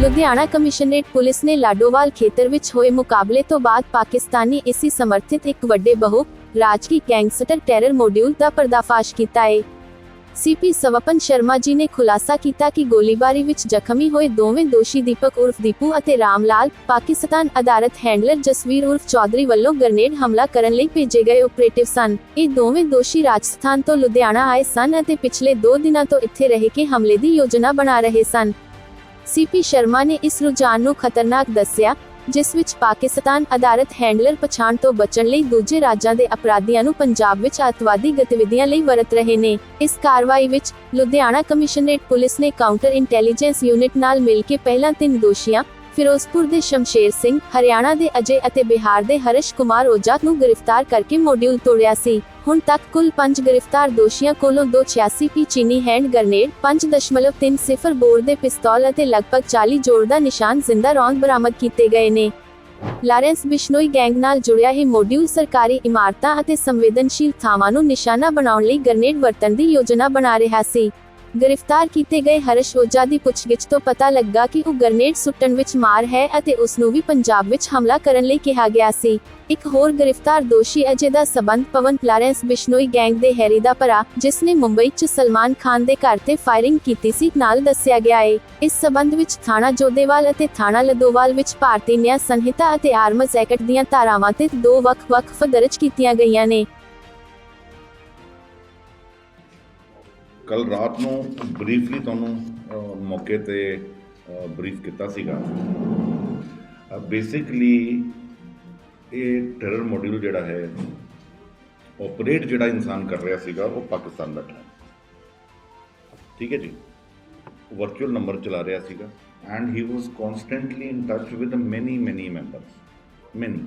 Ludhiana commissionerate police ਨੇ ਲਾਡੋਵਾਲ ਖੇਤਰ ਵਿੱਚ ਹੋਏ ਮੁਕਾਬਲੇ ਤੋਂ ਬਾਅਦ ਪਾਕਿਸਤਾਨੀ ਏਸੀ ਸਮਰਥਿਤ ਇੱਕ ਵੱਡੇ ਬਹੁ ਰਾਜਕੀ ਗੈਂਗਸਟਰ ਟੈਰਰ ਮੋਡਿਊਲ ਦਾ ਪਰਦਾਫਾਸ਼ ਕੀਤਾ ਹੈ ਸੀਪੀ ਸਵਪਨ ਸ਼ਰਮਾ ਜੀ ਨੇ ਖੁਲਾਸਾ ਕੀਤਾ ਕਿ ਗੋਲੀਬਾਰੀ ਵਿੱਚ ਜ਼ਖਮੀ ਹੋਏ ਦੋਵੇਂ ਦੋਸ਼ੀ ਦੀਪਕ ਉਰਫ ਦੀਪੂ ਅਤੇ ਰਾਮਲਾਲ ਪਾਕਿਸਤਾਨ ਅਦਾਲਤ ਹੈਂਡਲਰ ਜਸਵੀਰ ਉਰਫ ਚੌਧਰੀ ਵੱਲੋਂ ਗ੍ਰਨੇਡ ਹਮਲਾ ਕਰਨ ਲਈ ਭੇਜੇ ਗਏ ਆਪਰੇਟਿਵ ਸਨ। ਇਹ ਦੋਵੇਂ ਦੋਸ਼ੀ ਰਾਜਸਥਾਨ ਤੋਂ ਲੁਧਿਆਣਾ ਆਏ ਸਨ ਅਤੇ ਪਿਛਲੇ 2 ਦਿਨਾਂ ਤੋਂ ਇੱਥੇ ਰਹਿ ਕੇ ਹਮਲੇ ਦੀ ਯੋਜਨਾ ਬਣਾ ਰਹੇ ਸਨ। ਸੀਪੀ ਸ਼ਰਮਾ ਨੇ ਇਸ ਰੁਝਾਨ ਨੂੰ ਖਤਰਨਾਕ ਦੱਸਿਆ, ਜਿਸ ਵਿੱਚ ਪਾਕਿਸਤਾਨ ਅਦਾਲਤ ਹੈਂਡਲਰ ਪਛਾਣ ਤੋਂ ਬਚਣ ਲਈ ਦੂਜੇ ਰਾਜਾਂ ਦੇ ਅਪਰਾਧੀਆਂ ਨੂੰ ਪੰਜਾਬ ਵਿੱਚ ਅਤਵਾਦੀ ਗਤੀਵਿਧੀਆਂ ਲਈ ਵਰਤ ਰਹੇ ਨੇ। ਇਸ ਕਾਰਵਾਈ ਵਿੱਚ ਲੁਧਿਆਣਾ ਕਮਿਸ਼ਨਰੇਟ ਪੁਲਿਸ ਨੇ ਕਾਊਂਟਰ ਇੰਟੈਲੀਜੈਂਸ ਯੂਨਿਟ ਨਾਲ ਮਿਲ ਕੇ ਪਹਿਲਾਂ ਤਿੰਨ ਦੋਸ਼ੀਆਂ, ਫਿਰੋਜ਼ਪੁਰ ਦੇ ਸ਼ਮਸ਼ੇਰ ਸਿੰਘ, ਹਰਿਆਣਾ ਦੇ ਅਜੇ ਅਤੇ ਬਿਹਾਰ ਦੇ ਹਰਸ਼ ਕੁਮਾਰ ਓਜਾ ਨੂੰ ਗ੍ਰਿਫਤਾਰ ਕਰਕੇ ਮੋਡਿਊਲ ਤੋੜਿਆ ਸੀ। ਹੁਣ ਤੱਕ ਕੁੱਲ 5 ਗ੍ਰਿਫਤਾਰ ਦੋਸ਼ੀਆਂ ਕੋਲੋਂ 286 ਪੀ ਚੀਨੀ ਹੈਂਡ ਗ੍ਰਨੇਡ 5.30 ਬੋਰ ਦੇ ਪਿਸਤੌਲ ਅਤੇ ਲਗਭਗ 40 ਜੋੜ ਦਾ ਨਿਸ਼ਾਨ ਜ਼ਿੰਦਾ ਰੌਂਦ ਬਰਾਮਦ ਕੀਤੇ ਗਏ ਨੇ। ਲਾਰੈਂਸ ਬਿਸ਼ਨੋਈ ਗੈਂਗ ਨਾਲ ਜੁੜਿਆ ਇਹ ਮੋਡਿਊਲ ਸਰਕਾਰੀ ਇਮਾਰਤਾਂ ਅਤੇ ਸੰਵੇਦਨਸ਼ੀਲ ਥਾਵਾਂ ਨੂੰ ਨਿਸ਼ਾਨਾ ਬਣਾਉਣ ਲਈ ਗ੍ਰਨੇਡ ਵਰਤਣ ਦੀ ਯੋਜਨਾ ਬਣਾ ਰਿਹਾ ਸੀ। ਗ੍ਰਿਫਤਾਰ ਕੀਤੇ ਗਏ ਹਰਸ਼ ਓਜਾ ਦੀ ਪੁੱਛਗਿੱਛ ਤੋਂ ਪਤਾ ਲੱਗਾ ਕਿ ਉਹ ਗ੍ਰਨੇਡ ਸੁੱਟਣ ਵਿੱਚ ਮਾਰ ਹੈ ਅਤੇ ਉਸ ਨੂੰ ਵੀ ਪੰਜਾਬ ਵਿੱਚ ਹਮਲਾ ਕਰਨ ਲਈ ਕਿਹਾ ਗਿਆ ਸੀ। ਇੱਕ ਹੋਰ ਗ੍ਰਿਫਤਾਰ ਦੋਸ਼ੀ ਅਜੇ ਦਾ ਸਬੰਧ ਪਵਨ ਲਾਰੈਂਸ ਬਿਸ਼ਨੋਈ ਗੈਂਗ ਦੇ ਹੈਰੀ ਦਾ ਭਰਾ, ਜਿਸ ਨੇ ਮੁੰਬਈ 'ਚ ਸਲਮਾਨ ਖਾਨ ਦੇ ਘਰ ਤੇ ਫਾਇਰਿੰਗ ਕੀਤੀ ਸੀ, ਨਾਲ ਦੱਸਿਆ ਗਿਆ ਹੈ ਇਸ ਸਬੰਧ ਵਿੱਚ ਥਾਣਾ ਜੋਦੇਵਾਲ ਅਤੇ ਥਾਣਾ ਲਦੋਵਾਲ ਵਿੱਚ ਭਾਰਤੀ ਨਿਆਂ ਸੰਹਿਤਾ ਅਤੇ ਆਰਮਸ ਐਕਟ ਦੀਆਂ ਧਾਰਾਵਾਂ ਤੇ ਦੋ ਵੱਖ-ਵੱਖ ਦਰਜ ਕੀਤੀਆਂ ਗਈਆਂ ਨੇ। ਕੱਲ ਰਾਤ ਨੂੰ ਬਰੀਫਲੀ ਤੁਹਾਨੂੰ ਮੌਕੇ ਤੇ ਬਰੀਫ ਕੀਤਾ ਸੀਗਾ। ਬੇਸਿਕਲੀ ਇਹ ਟੈਰਰ ਮੋਡਿਊਲ ਜਿਹੜਾ ਹੈ ਆਪਰੇਟ ਜਿਹੜਾ ਇਨਸਾਨ ਕਰ ਰਿਹਾ ਸੀਗਾ, ਉਹ ਪਾਕਿਸਤਾਨ ਬੈਠਾ ਹੈ। ਠੀਕ ਹੈ ਜੀ? ਵਰਚੁਅਲ ਨੰਬਰ ਚਲਾ ਰਿਹਾ ਸੀਗਾ and he was constantly in touch with many many members many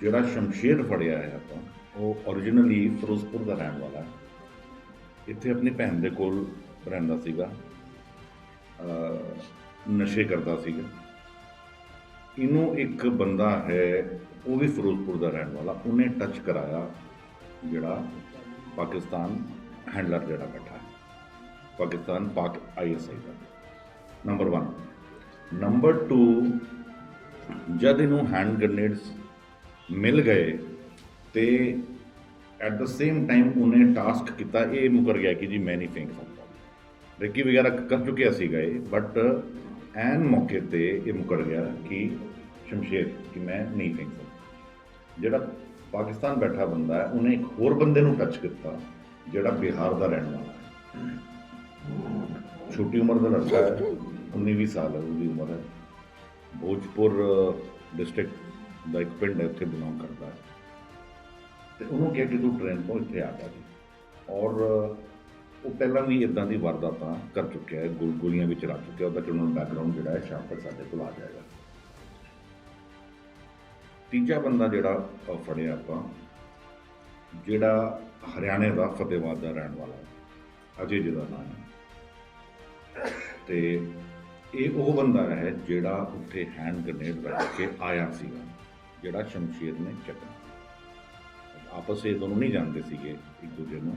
ਜਿਹੜਾ ਸ਼ਮਸ਼ੇਰ ਫੜਿਆ ਹੈ ਆਪਾਂ, ਉਹ originally ਫਿਰੋਜ਼ਪੁਰ ਦਾ ਰਹਿਣ ਵਾਲਾ ਹੈ। ਇੱਥੇ ਆਪਣੀ ਭੈਣ ਦੇ ਕੋਲ ਰਹਿੰਦਾ ਸੀਗਾ ਨਸ਼ੇ ਕਰਦਾ ਸੀਗਾ। ਇਹਨੂੰ ਇੱਕ ਬੰਦਾ ਹੈ, ਉਹ ਵੀ ਫਿਰੋਜ਼ਪੁਰ ਦਾ ਰਹਿਣ ਵਾਲਾ, ਉਹਨੇ ਟੱਚ ਕਰਾਇਆ ਜਿਹੜਾ ਪਾਕਿਸਤਾਨ ਹੈਂਡਲਰ ਜਿਹੜਾ ਬੈਠਾ ਹੈ। ਪਾਕਿਸਤਾਨ ਪਾਕ ਆਈਐਸਆਈ ਦਾ। ਨੰਬਰ 1 ਨੰਬਰ 2 ਜਦ ਇਹਨੂੰ ਹੈਂਡ ਗ੍ਰਨੇਡਸ ਮਿਲ ਗਏ ਤੇ ਐਟ ਦ ਸੇਮ ਟਾਈਮ ਉਹਨੇ ਟਾਸਕ ਕੀਤਾ, ਇਹ ਮੁਕਰ ਗਿਆ ਕਿ ਜੀ ਮੈਂ ਨਹੀਂ ਫੇਂਕ ਸਕਦਾ ਰਿੱਕੀ ਵਗੈਰਾ ਕਰ ਚੁੱਕਿਆ ਸੀਗਾ ਇਹ ਬਟ ਐਨ ਮੌਕੇ ਤੇ ਇਹ ਮੁਕਰ ਗਿਆ ਕਿ ਸ਼ਮਸ਼ੇਰ ਕਿ ਮੈਂ ਨਹੀਂ ਫੇਂਕ ਸਕਦਾ ਜਿਹੜਾ ਪਾਕਿਸਤਾਨ ਬੈਠਾ ਬੰਦਾ ਹੈ, ਉਹਨੇ ਇੱਕ ਹੋਰ ਬੰਦੇ ਨੂੰ ਟੱਚ ਕੀਤਾ, ਜਿਹੜਾ ਬਿਹਾਰ ਦਾ ਰਹਿਣ ਵਾਲਾ ਹੈ। ਛੋਟੀ ਉਮਰ ਦਾ ਲੜਕਾ ਹੈ 19 ਸਾਲ ਹੈ, ਉਹਦੀ ਉਮਰ ਹੈ। ਭੋਜਪੁਰ ਡਿਸਟ੍ਰਿਕਟ ਦਾ ਇੱਕ ਪਿੰਡ ਹੈ, ਉੱਥੇ ਬਿਲੋਂਗ ਕਰਦਾ ਹੈ। ਤੇ ਉਹਨੂੰ ਕਿਹਾ ਕਿ ਤੂੰ ਟ੍ਰੇਨ ਤੋਂ ਇੱਥੇ ਆ ਜਾ ਜੀ। ਔਰ ਉਹ ਪਹਿਲਾਂ ਵੀ ਇਦਾਂ ਦੀ ਵਾਰਦਾਤਾਂ ਕਰ ਚੁੱਕਿਆ ਹੈ, ਗੋਲ ਗੋਲੀਆਂ ਵਿੱਚ ਰੱਖ ਚੁੱਕਿਆ, ਉਹਦਾ ਕ੍ਰਿਮੀਨਲ ਬੈਕਗ੍ਰਾਉਂਡ ਜਿਹੜਾ ਹੈ ਸ਼ਾਮ ਤੱਕ ਸਾਡੇ ਕੋਲ ਆ ਜਾਏਗਾ। ਤੀਜਾ ਬੰਦਾ ਜਿਹੜਾ ਫੜਿਆ ਆਪਾਂ, ਜਿਹੜਾ ਹਰਿਆਣੇ ਦਾ ਫਤਿਹਵਾਦ ਦਾ ਰਹਿਣ ਵਾਲਾ ਅਜੇ ਜਿਹਦਾ ਨਾਮ ਹੈ। ਤੇ ਇਹ ਉਹ ਬੰਦਾ ਹੈ ਜਿਹੜਾ ਉੱਥੇ ਹੈਂਡ ਗ੍ਰਨੇਡ ਰੱਖ ਕੇ ਆਇਆ ਸੀਗਾ, ਜਿਹੜਾ ਸ਼ਮਸ਼ੀਰ ਨੇ ਚੱਕਣਾ। ਆਪਸ ਵਿੱਚ ਇਹ ਦੋਨੋਂ ਨਹੀਂ ਜਾਣਦੇ ਸੀਗੇ ਇੱਕ ਦੂਜੇ ਨੂੰ।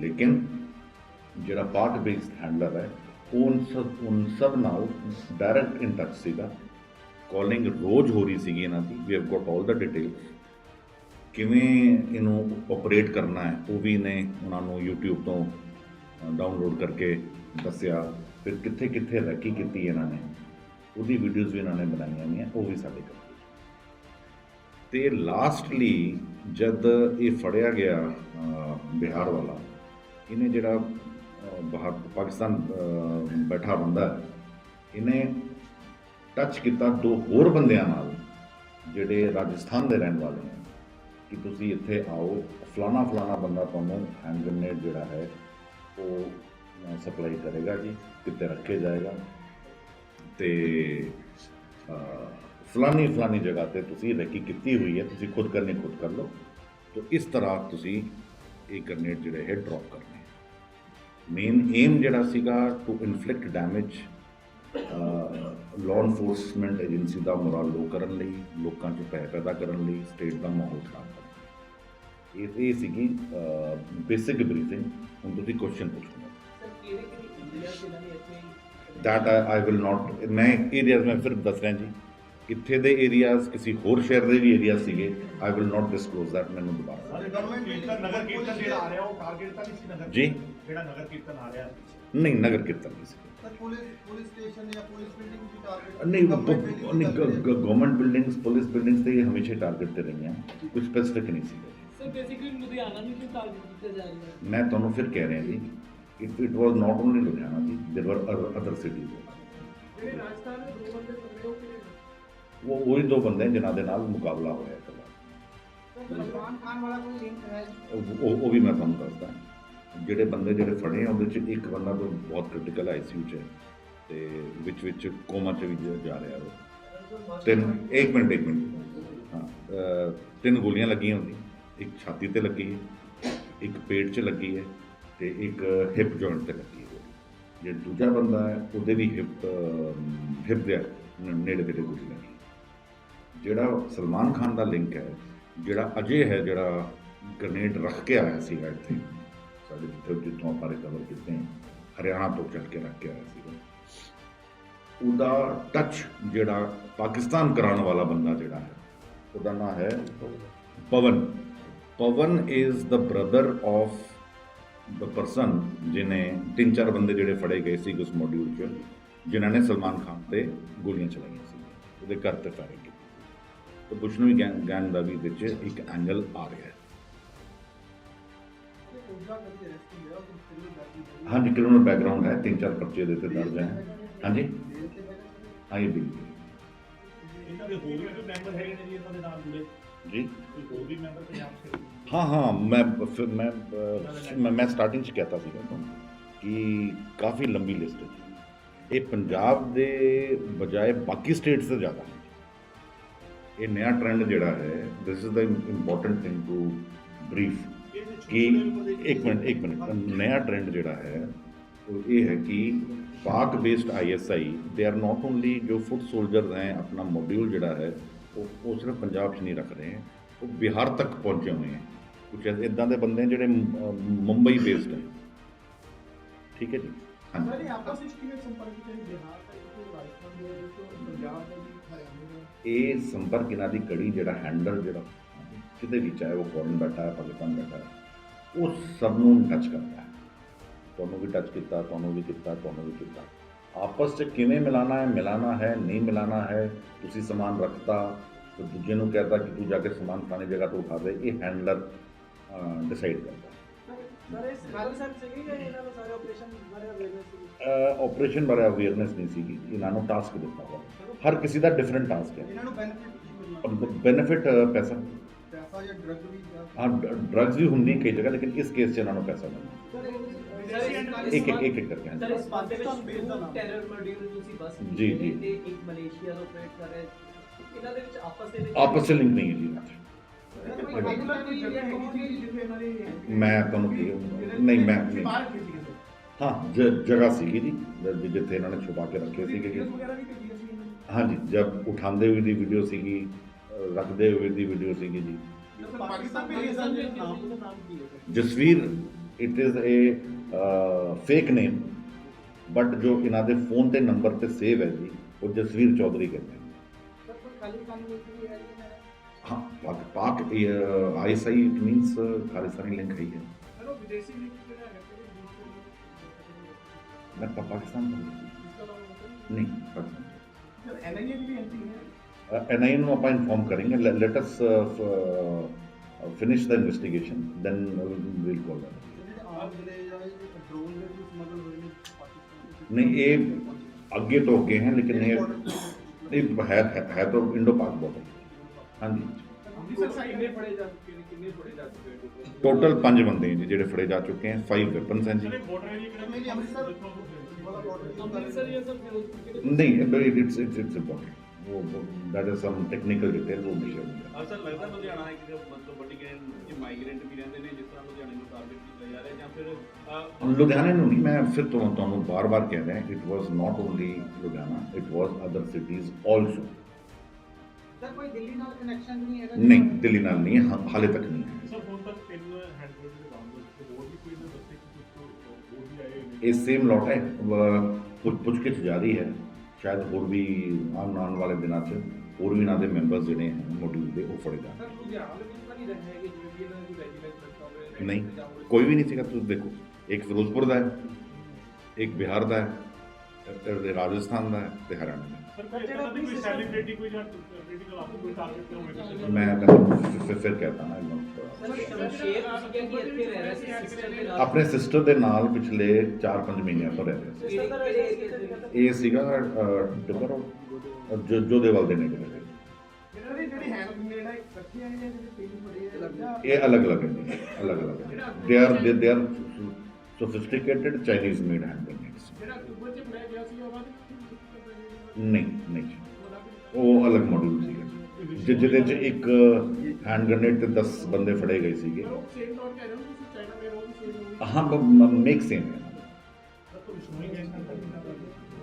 ਲੇਕਿਨ ਜਿਹੜਾ ਪਾਰਟ ਬੇਸਡ ਹੈਂਡਲਰ ਹੈ, ਉਹ ਉਨ ਸਭ ਉਨ ਸਭ ਨਾਲ ਡਾਇਰੈਕਟ ਇਨ ਟੱਚ ਸੀਗਾ। ਕਾਲਿੰਗ ਰੋਜ਼ ਹੋ ਰਹੀ ਸੀਗੀ ਇਹਨਾਂ ਦੀ। We have got all the detail ਕਿਵੇਂ ਇਹਨੂੰ ਆਪਰੇਟ ਕਰਨਾ ਹੈ, ਉਹ ਵੀ ਨੇ ਉਹਨਾਂ ਨੂੰ YouTube ਤੋਂ ਡਾਊਨਲੋਡ ਕਰਕੇ ਦੱਸਿਆ। ਫਿਰ ਕਿੱਥੇ ਕਿੱਥੇ ਰੈਕੀ ਕੀਤੀ ਇਹਨਾਂ ਨੇ, ਉਹਦੀ ਵੀਡੀਓਜ਼ ਵੀ ਇਹਨਾਂ ਨੇ ਬਣਾਈਆਂ ਨੇ ਉਹ ਵੀ ਸਾਡੇ ਕੋਲ ਤੇ ਲਾਸਟਲੀ ਜਦ ਇਹ ਫੜਿਆ ਗਿਆ ਬਿਹਾਰ ਵਾਲਾ ਇਹਨੇ ਜਿਹੜਾ ਅਹ, ਬਾਹਰ ਪਾਕਿਸਤਾਨ ਬੈਠਾ ਬੰਦਾ ਇਹਨੇ ਟੱਚ ਕੀਤਾ ਦੋ ਹੋਰ ਬੰਦਿਆਂ ਨਾਲ ਜਿਹੜੇ ਰਾਜਸਥਾਨ ਦੇ ਰਹਿਣ ਵਾਲੇ ਨੇ ਕਿ ਤੁਸੀਂ ਇੱਥੇ ਆਓ ਫਲਾਣਾ ਫਲਾਣਾ ਬੰਦਾ ਤੁਹਾਨੂੰ ਹੈਂਡ ਗ੍ਰਨੇਡ ਜਿਹੜਾ ਹੈ ਉਹ ਸਪਲਾਈ ਕਰੇਗਾ ਜੀ ਕਿਤੇ ਰੱਖੇ ਜਾਏਗਾ ਤੇ ਫਲਾਨੀ ਫਲਾਨੀ ਜਗ੍ਹਾ ਤੇ ਤੁਸੀਂ ਰੈਕੀ ਕੀਤੀ ਹੋਈ ਹੈ ਤੁਸੀਂ ਖੁਦ ਕਰਨੀ ਖੁਦ ਕਰ ਲਓ। ਤਾਂ ਇਸ ਤਰ੍ਹਾਂ ਤੁਸੀਂ ਇਹ ਗ੍ਰਨੇਡ ਜਿਹੜੇ ਹੈ ਡ੍ਰੌਪ ਕਰਨੇ ਮੇਨ ਏਮ ਜਿਹੜਾ ਸੀਗਾ to inflict damage law enforcement agency the moral low ਕਰਨ ਲਈ ਲੋਕਾਂ 'ਚ ਭੈ ਪੈਦਾ ਕਰਨ ਲਈ ਸਟੇਟ ਦਾ ਮਾਹੌਲ ਖਰਾਬ ਕਰਨ ਲਈ। ਇਹ ਇਹ ਸੀਗੀ ਬੇਸਿਕ ਬਰੀਫਿੰਗ ਹੁਣ ਤੁਸੀਂ ਕੁਐਸਚਨ ਪੁੱਛੋ। ਸਰ ਕਿਹੜੇ ਕਿਹੜੇ ਇੰਡੀਆ ਜਿਨ੍ਹਾਂ ਨੇ ਇੱਥੇ I, I will not ਮੈਂ ਏਰੀਆਜ਼ ਮੈਂ ਫਿਰ ਦੱਸ ਰਿਹਾ ਜੀ। ਕਿੱਥੇ ਦੇ ਏਰੀਆਜ਼ ਕਿਸੇ ਹੋਰ ਸ਼ਹਿਰ ਦੇ ਵੀ ਏਰੀਆ ਸੀਗੇ I will not disclose that ਮੈਨੂੰ ਦੁਬਾਰਾ ਸਾਰੇ ਗਵਰਨਮੈਂਟ ਨਗਰ ਕੀਰਤਨ ਆ ਰਿਹਾ ਨਹੀਂ ਨਗਰ ਕੀਰਤਨ ਆ ਰਿਹਾ। ਨਹੀਂ ਪੁਲਿਸ ਪੁਲਿਸ ਸਟੇਸ਼ਨ ਜਾਂ ਪੁਲਿਸ ਬਿਲਡਿੰਗ ਦੀ ਟਾਰਗੇਟ ਨਹੀਂ ਗਵਰਨਮੈਂਟ ਬਿਲਡਿੰਗਸ ਪੁਲਿਸ ਬਿਲਡਿੰਗਸ ਤੇ ਹਮੇਸ਼ਾ ਟਾਰਗੇਟ ਤੇ ਰਹੀਆਂ। ਕੁਝ ਸਪੈਸਿਫਿਕ ਨਹੀਂ ਸੀ। ਸਰ ਬੇਸਿਕਲੀ ਲੁਧਿਆਣਾ ਨੂੰ ਕਿਉਂ ਟਾਰਗੇਟ ਕੀਤਾ ਜਾ ਰਿਹਾ ਮੈਂ ਤੁਹਾਨੂੰ ਫਿਰ ਕਹਿ ਰਿਹਾ ਜੀ it it was not only Ludhiana ਜੀ ਦੇਰ ਵਰ ਅਦਰ ਸਿਟੀਜ਼ ਜਿਹੜੇ ਰਾਜਸਥਾਨ ਦੇ ਦੋ ਬੰਦੇ ਪਕੜੇ ਹੋ ਉਹ ਉਹੀ ਦੋ ਬੰਦੇ ਜਿਨ੍ਹਾਂ ਦੇ ਨਾਲ ਮੁਕਾਬਲਾ ਹੋਇਆ ਇਕੱਲਾ ਸਲਮਾਨ ਖਾਨ ਵਾਲਾ ਕੋਈ ਲਿੰਕ ਹੈ? ਉਹ ਉਹ- ਵੀ ਮੈਂ ਤੁਹਾਨੂੰ ਦੱਸਦਾ। ਜਿਹੜੇ ਬੰਦੇ ਜਿਹੜੇ ਫੜੇ ਆ ਉਹਦੇ ਚ ਇੱਕ ਬੰਦਾ ਤਾਂ ਬਹੁਤ ਕ੍ਰਿਟੀਕਲ ਆਈਸੀਯੂ ਚ ਹੈ ਤੇ ਵਿੱਚ ਵਿੱਚ ਕੋਮਾ ਚ ਵੀ ਜਾ- ਰਿਹਾ ਉਹ। ਤਿੰਨ ਇੱਕ ਮਿੰਟ ਇੱਕ ਮਿੰਟ। ਹਾਂ ਤਿੰਨ ਗੋਲੀਆਂ ਲੱਗੀਆਂ ਉਹਦੀ ਇੱਕ ਛਾਤੀ ਤੇ ਲੱਗੀ ਹੈ ਇੱਕ ਪੇਟ 'ਚ ਲੱਗੀ ਹੈ ਤੇ ਇੱਕ ਹਿਪ ਜੁਆਇੰਟ ਤੇ ਲੱਗੀ ਹੈ। ਜੇ ਦੂਜਾ ਬੰਦਾ ਹੈ ਉਹਦੇ ਵੀ ਹਿਪ ਹਿਪ ਦੇ ਨ- ਨੇੜੇ ਤੇੜੇ ਗੋਲੀ ਲੱਗੀ। ਜਿਹੜਾ ਸਲਮਾਨ ਖਾਨ ਦਾ ਲਿੰਕ ਹੈ, ਜਿਹੜਾ ਅਜੇ ਹੈ, ਜਿਹੜਾ ਗ੍ਰਨੇਡ ਰੱਖ ਕੇ ਆਇਆ ਸੀਗਾ ਇੱਥੇ, ਸਾਡੇ ਜਿੱਥੇ ਜਿੱਥੋਂ ਆਪਾਂ ਰਿਕਵਰ ਕੀਤੇ ਹਰਿਆਣਾ ਤੋਂ ਚੱਲ ਕੇ ਰੱਖ ਕੇ ਆਇਆ ਸੀਗਾ। ਉਹਦਾ ਟੱਚ ਜਿਹੜਾ ਪਾਕਿਸਤਾਨ ਕਰਾਉਣ ਵਾਲਾ ਬੰਦਾ ਜਿਹੜਾ ਹੈ, ਉਹਦਾ ਨਾਮ ਹੈ Pawan. Pawan is the brother of the person ਜਿਨੇ ਤਿੰਨ ਚਾਰ ਬੰਦੇ ਜਿਹੜੇ ਫੜੇ ਗਏ ਸੀ ਉਸ ਮੋਡਿਊਲ 'ਚ, ਜਿਨ੍ਹਾਂ ਨੇ ਸਲਮਾਨ ਖਾਨ ਤੇ ਗੋਲੀਆਂ ਚਲਾਈਆਂ ਸੀ, ਉਹਦੇ ਘਰ ਤੇ ਫਾਇਰਿੰਗ ਕੀਤੀ। ਤੇ ਬੁਸ਼ਨੋਈ ਗੈਂਗ ਗੈਂਗ ਦਾ ਵੀ ਵਿੱਚ ਇੱਕ ਐਂਗਲ ਆ ਰਿਹਾ ਹੈ। ਹਾਂਜੀ ਕ੍ਰਿਮੀਨਲ ਬੈਕਗ੍ਰਾਉਂਡ ਹੈ ਤਿੰਨ ਚਾਰ ਪਰਚੇ ਦੇ ਤੇ ਦਰਜ ਹੈ। ਹਾਂਜੀ? ਆਈ ਵੀ ਇਹਨਾਂ ਦੇ ਹੋਰ ਵੀ ਕੋਈ ਮੈਂਬਰ ਹੈਗੇ ਨੇ ਜੀ ਇਹਨਾਂ ਦੇ ਨਾਲ ਜੁੜੇ। ਜੀ? ਹੋਰ ਵੀ ਮੈਂਬਰ ਪੰਜਾਬ ਸੇ ਹਾਂ ਹਾਂ ਮੈਂ ਫਿਰ ਮੈਂ ਮੈਂ- ਸਟਾਰਟਿੰਗ 'ਚ ਕਹਿਤਾ ਸੀਗਾ ਤੁਹਾਨੂੰ ਕਿ ਕਾਫੀ ਲੰਬੀ ਲਿਸਟ ਹੈ। ਇਹ ਪੰਜਾਬ ਦੇ ਬਜਾਏ ਬਾਕੀ ਸਟੇਟਸ ਤੋਂ ਜ਼ਿਆਦਾ ਹੈ। ਇਹ ਨਵਾਂ ਟ੍ਰੈਂਡ ਜਿਹੜਾ ਹੈ this is the important thing to brief ਕਿ ਇੱਕ ਮਿੰਟ ਇੱਕ ਮਿੰਟ, ਨਵਾਂ ਟ੍ਰੈਂਡ ਜਿਹੜਾ ਹੈ, ਉਹ ਇਹ ਹੈ ਕਿ Pak based ISI they are not only ਜੋ ਫੁੱਟ ਸੋਲਜਰਸ ਹੈ, ਆਪਣਾ ਮੋਡਿਊਲ ਜਿਹੜਾ ਹੈ, ਉਹ ਉਹ ਸਿਰਫ ਪੰਜਾਬ 'ਚ ਨਹੀਂ ਰੱਖ ਰਹੇ, ਉਹ ਬਿਹਾਰ ਤੱਕ ਪਹੁੰਚੇ ਹੋਏ ਹੈ। ਕੁਝ ਇਦਾਂ ਦੇ ਬੰਦੇ ਜਿਹੜੇ ਮੁੰਬਈ ਬੇਸਡ ਹੈ। ਠੀਕ ਹੈ ਜੀ? ਹਾਂਜੀ। ਆਪਸ ਵਿੱਚ ਕਿਵੇਂ ਸੰਪਰਕ ਕੀਤੇ ਬਿਹਾਰ ਦਾ ਇੱਕ ਰਾਜਸਥਾਨ ਦੇ ਇੱਕ ਪੰਜਾਬ ਦਾ ਇਹ ਸੰਪਰਕ ਇਹਨਾਂ ਦੀ ਕੜੀ ਜਿਹੜਾ ਹੈਂਡਲ ਜਿਹੜਾ ਕਿਤੇ ਵੀ ਚਾਹੇ ਉਹ ਫੋਰਨ ਬੈਠਾ ਹੈ, ਪਾਕਿਸਤਾਨ ਬੈਠਾ ਹੈ, ਉਹ ਸਭ ਨੂੰ ਟੱਚ ਕਰਦਾ ਹੈ। ਤੁਹਾਨੂੰ ਵੀ ਟੱਚ ਕੀਤਾ, ਤੁਹਾਨੂੰ ਵੀ ਕੀਤਾ, ਤੁਹਾਨੂੰ ਵੀ ਕੀਤਾ। ਆਪਸ 'ਚ ਕਿਵੇਂ ਮਿਲਾਣਾ ਹੈ ਮਿਲਾਣਾ ਹੈ, ਨਹੀਂ ਮਿਲਾਣਾ ਹੈ, ਤੁਸੀਂ ਸਮਾਨ ਰੱਖਤਾ, ਤੇ ਦੂਜੇ ਨੂੰ ਕਹਿਤਾ ਕਿ ਤੂੰ ਜਾ ਕੇ ਸਮਾਨ ਫਲਾਣੀ ਜਗ੍ਹਾ ਤੋਂ ਉਠਾ ਦੇ, ਇਹ ਹੈਂਡਲਰ ਡਿਸਾਈਡ ਕਰਦਾ ਆਪਰੇਸ਼ਨ ਬਾਰੇ ਅਵੇਅਰਨੈਸ ਸੀ ਆਪਰੇਸ਼ਨ ਬਾਰੇ ਅਵੇਅਰਨੈਸ ਨਹੀਂ ਸੀਗੀ ਇਹਨਾਂ ਨੂੰ ਟਾਸਕ ਦਿੱਤਾ ਹੋਇਆ ਹਰ ਕਿਸੇ ਦਾ ਡਿਫਰੈਂਟ ਟਾਸਕ ਹੈ ਇਹਨਾਂ ਨੂੰ ਬੈਨੀਫਿਟ ਬੈਨੀਫਿਟ ਪੈਸਾ ਪੈਸਾ ਜਾਂ ਡਰਗ ਵੀ ਜਾਂ ਹਾਂ ਡਰੱਗਸ ਵੀ ਹੁੰਦੀ ਕਈ ਜਗ੍ਹਾ ਲੇਕਿਨ ਇਸ ਕੇਸ 'ਚ ਇਹਨਾਂ ਨੂੰ ਪੈਸਾ ਸਰ ਇੱਕ ਇੱਕ ਇੱਕ ਕਰਕੇ ਸਰ। ਇਸ ਦੇ ਵਿੱਚ ਦਾ। ਟੈਰਰ ਮੋਡਿਊਲ ਤੁਸੀਂ ਬਸ ਜੀ, ਜੀ। ਇੱਕ ਮਲੇਸ਼ੀਆ ਤੋਂ ਆਪਰੇਟ ਕਰ ਰਿਹਾ। ਇਹਨਾਂ ਦੇ ਵਿੱਚ ਆਪਸ ਦੇ ਵਿੱਚ ਆਪਸ 'ਚ ਲਿੰਕ ਨਹੀਂ ਹੈ ਜੀ ਮੈਂ ਤੁਹਾਨੂੰ ਕੀ ਨਹੀਂ ਮੈਂ ਨਹੀਂ। ਹਾਂ। ਜ- ਜਗ੍ਹਾ ਸੀਗੀ ਜੀ ਜ- ਜਿੱਥੇ ਇਹਨਾਂ ਨੇ ਛੁਪਾ ਕੇ ਰੱਖੇ ਸੀਗੇ ਜੀ। ਹਾਂਜੀ ਜਦ ਉਠਾਉਂਦੇ ਹੋਏ ਦੀ ਵੀਡੀਓ ਸੀਗੀ ਅ, ਰੱਖਦੇ ਹੋਏ ਦੀ ਵੀਡੀਓ ਸੀਗੀ ਜੀ। Jasvir it is a fake name but ਜੋ ਇਹਨਾਂ ਦੇ ਫੋਨ ਤੇ ਨੰਬਰ ਤੇ ਸੇਵ ਹੈ ਜੀ ਉਹ ਜਸਵੀਰ ਚੌਧਰੀ ਕਹਿੰਦੇ ਨੇ। ਸਰ ਕੋਈ ਖਾਲੀ ਕੰਮ ਨਹੀਂ ਹੈ ਜੀ ਹਾਂ Pak Pak ISI it means Khalistani link ਹੈ ਹੀ ਹੈ ਸਰ ਉਹ ਵਿਦੇਸ਼ੀ ਲਿੰਕ ਕਿਹੜਾ ਹੈ ਮੈਂ ਪਾ- ਪਾਕਿਸਤਾਨ ਤੋਂ ਨਹੀਂ ਪਾਕਿਸਤਾਨ ਸਰ ਐਨਆਈਏ ਦੀ ਵੀ ਐਂਟਰੀ ਹੈ ਐਨਆਈਏ ਨੂੰ ਆਪਾਂ inform ਕरेंगे let us finish the investigation then we'll call ਹਾਂਜੀ। ਟੋਟਲ 5 ਬੰਦੇ ਜੀ ਜਿਹੜੇ ਫੜੇ ਜਾ ਚੁੱਕੇ ਹਨ 5 ਵੈਪਨਸ ਹਨ ਜੀ। ਨਹੀਂ, ਇਟਸ ਇਟਸ ਇਟਸ ਇੰਪੋਰਟੈਂਟ ਉਹ that is some technical detail ਉਹ ਮਿਲ ਜਾਊਗਾ ਅਸਰ ਲੱਗਦਾ ਲੁਧਿਆਣਾ ਇੱਕ ਮਤਲਬ ਵੱਡੀ ਗ੍ਰੈਂਡ ਮਾਈਗ੍ਰੈਂਟ ਵੀ ਰਹਿੰਦੇ ਨੇ ਜਿਸ ਤਰ੍ਹਾਂ ਲੁਧਿਆਣੇ ਨੂੰ ਟਾਰਗੇਟ ਕੀਤਾ ਜਾ ਰਿਹਾ ਜਾਂ ਫਿਰ ਲੁਧਿਆਣੇ ਨੂੰ ਨਹੀਂ ਮੈਂ ਫਿਰ ਤੋਂ ਤੁਹਾਨੂੰ ਬਾਰ-ਬਾਰ ਕਹਿ ਰਿਹਾ it was not only Ludhiana it was other cities also sir ਕੋਈ ਦਿੱਲੀ ਨਾਲ ਕਨੈਕਸ਼ਨ ਨਹੀਂ ਹੈਗਾ ਨਹੀਂ ਦਿੱਲੀ ਨਾਲ ਨਹੀਂ ਹੈ, ਹਾ- ਹਾਲੇ ਤੱਕ ਨਹੀਂ। ਹੈ ਸਰ ਹੁਣ ਤੱਕ ਤਿੰਨ ਹੈਂਡਗ੍ਰੇਡ ਦੇ ਨਾਮ ਦੇ ਹੋਰ ਵੀ ਕੋਈ ਨਾ ਦੱਸੇ ਕਿ ਕੁਝ ਹੋਰ ਵੀ ਆਏ ਨੇ? ਇਹ ਸੇਮ ਲੋਟ ਹੈ। ਪੁੱਛ ਪੁੱਛਗਿੱਛ ਜਾਰੀ ਹੈ ਸ਼ਾਇਦ ਹੋਰ ਵੀ ਆਉਣ ਆਉਣ ਵਾਲੇ ਦਿਨਾਂ 'ਚ ਹੋਰ ਵੀ ਇਹਨਾਂ ਦੇ ਮੈਂਬਰਸ ਜਿਹੜੇ ਹਨ ਮੋਡਿਊਲ ਦੇ ਉਹ ਫੜੇ ਜਾਣ। ਸਰ ਲੁਧਿਆਣਾ ਦੇ ਵਿੱਚ ਤਾਂ ਨਹੀਂ ਰਹੇ ਹੈਗੇ ਜਿਵੇਂ ਕਿ ਇਹਨਾਂ ਦੀ ਰੈਜੀਮੈਂਟ ਰੱਖਾ ਹੋਵੇ ਨਹੀਂ ਕੋਈ ਵੀ ਨਹੀਂ ਸੀਗਾ। ਤੁਸੀਂ ਦੇਖੋ ਇੱਕ ਫਿਰੋਜ਼ਪੁਰ ਦਾ ਹੈ ਇੱਕ ਬਿਹਾਰ ਦਾ ਹੈ ਤੇ ਰਾਜਸਥਾਨ ਦਾ ਹੈ ਤੇ ਹਰਿਆਣਾ ਦਾ ਹੈ। ਸਰ ਕੋਈ ਇਦਾਂ ਦੀ ਕੋਈ ਸੈਲੀਬ੍ਰਿਟੀ ਕੋਈ ਜਾਂ ਪੋਲੀਟੀਕਲ ਆਫਰ ਕੋਈ ਟਾਰਗੇਟ ਨਾ ਹੋਵੇ ਕਿਸੇ ਦਾ? ਮੈਂ ਤੁਹਾਨੂੰ ਫਿਰ ਫਿਰ ਕਹਤਾ ਨਾ ਇਹਨੂੰ ਆਪਣੇ ਸਿਸਟਰ ਦੇ ਨਾਲ ਪਿਛਲੇ 4-5 ਮਹੀਨਿਆਂ ਤੋਂ ਰਹਿ ਰਹੇ ਸੀ। ਇਹ ਸੀਗਾ ਟਿੱਬਰ ਜੋ ਜੋਧੇਵਾਲ ਦੇ ਨੇੜੇ ਜਿਹੜੀ ਹੈਂਡ ਗ੍ਰੇਨੇਡ ਹੈ ਇਕੱਠੀਆਂ ਨੇ ਜਿਹੜੇ ਤਿੰਨ ਫੜੇ ਆ ਜਾਂ ਇਹ ਅਲੱਗ-ਅਲੱਗ ਹੈ ਅਲੱਗ-ਅਲੱਗ ਹੈ they are they are sophisticated Chinese made hand grenades ਜਿਹੜਾ ਨਹੀਂ ਨਹੀਂ। ਉਹ ਅਲੱਗ ਮਾਡਲ ਸੀਗਾ। ਜਿ- ਜਿਹਦੇ ਚ ਇੱਕ ਹੈਂਡ ਗ੍ਰੇਨੇਡ ਤੇ 10 ਬੰਦੇ ਫੜੇ ਗਏ ਸੀਗੇ। ਹੋ ਹਾਂ ਮੇਕ ਸੇਮ ਹੈ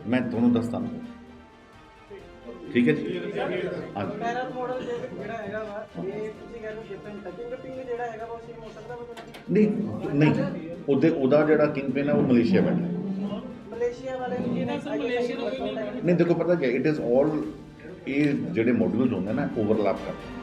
ਮੈਂ ਤੁਹਾਨੂੰ ਦੱਸਦਾ। ਠੀਕ ਹੈ ਜੀ? ਹਾਂਜੀ। ਪੈਰਲ ਮਾਡਲ ਜਿਹੜਾ ਹੈਗਾ ਵਾ ਇਹ ਤੁਸੀਂ ਕਹਿੰਦੇ ਡਿਫਰੈਂਟ ਟੱਚਿੰਗ ਪਿੰਗ ਜਿਹੜਾ ਹੈਗਾ ਵਾ ਉਹ ਸੇਮ ਹੋ ਸਕਦਾ ਵਾ ਨਹੀਂ ਨਹੀਂ। ਉਹਦੇ ਉਹਦਾ ਜਿਹੜਾ ਕਿੰਗ ਪਿਨ ਹੈ ਉਹ ਮਲੇਸ਼ੀਆ ਬੈਠਾ ਹੈ। ਮਲੇਸ਼ੀਆ ਵਾਲੇ ਨੂੰ ਜਿਹਨੇ ਮਲੇਸ਼ੀਆ ਨੂੰ ਨਹੀਂ ਦੇਖੋ ਪਤਾ ਕੀ ਇਟ ਇਜ਼ ਆਲ ਇਹ ਜਿਹੜੇ ਮੋਡਿਊਲਸ ਹੁੰਦੇ ਨਾ ਓਵਰਲੈਪ ਕਰਦੇ